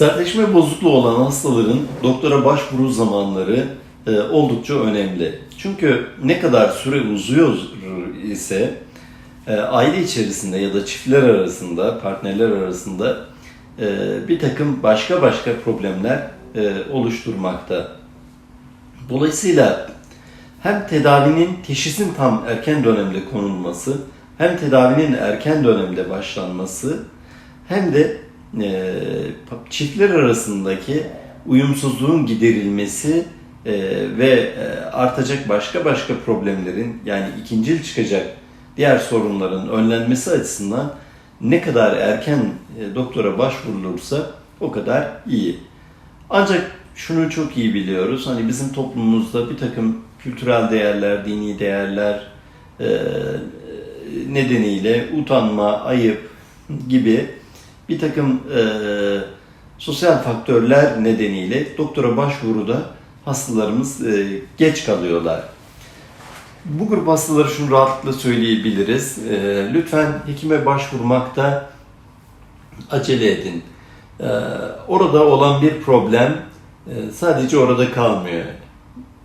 Sertleşme bozukluğu olan hastaların doktora başvuru zamanları e, oldukça önemli. Çünkü ne kadar süre uzuyor ise e, aile içerisinde ya da çiftler arasında, partnerler arasında e, bir takım başka başka problemler e, oluşturmakta. Dolayısıyla hem tedavinin teşhisin tam erken dönemde konulması, hem tedavinin erken dönemde başlanması, hem de e, çiftler arasındaki uyumsuzluğun giderilmesi e, ve e, artacak başka başka problemlerin yani ikincil çıkacak diğer sorunların önlenmesi açısından ne kadar erken e, doktora başvurulursa o kadar iyi. Ancak şunu çok iyi biliyoruz. Hani bizim toplumumuzda bir takım kültürel değerler, dini değerler e, nedeniyle utanma, ayıp gibi bir takım e, sosyal faktörler nedeniyle doktora başvuruda hastalarımız e, geç kalıyorlar. Bu grup hastaları şunu rahatlıkla söyleyebiliriz. E, lütfen hekime başvurmakta acele edin. E, orada olan bir problem e, sadece orada kalmıyor.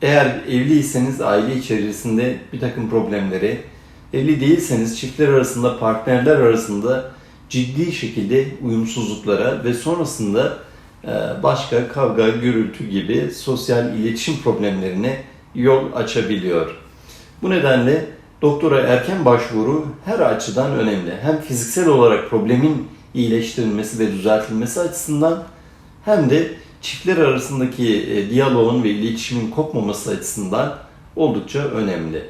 Eğer evliyseniz aile içerisinde bir takım problemleri, evli değilseniz çiftler arasında, partnerler arasında ciddi şekilde uyumsuzluklara ve sonrasında e, başka kavga, gürültü gibi sosyal iletişim problemlerine yol açabiliyor. Bu nedenle doktora erken başvuru her açıdan önemli. Hem fiziksel olarak problemin iyileştirilmesi ve düzeltilmesi açısından hem de çiftler arasındaki e, diyaloğun ve iletişimin kopmaması açısından oldukça önemli.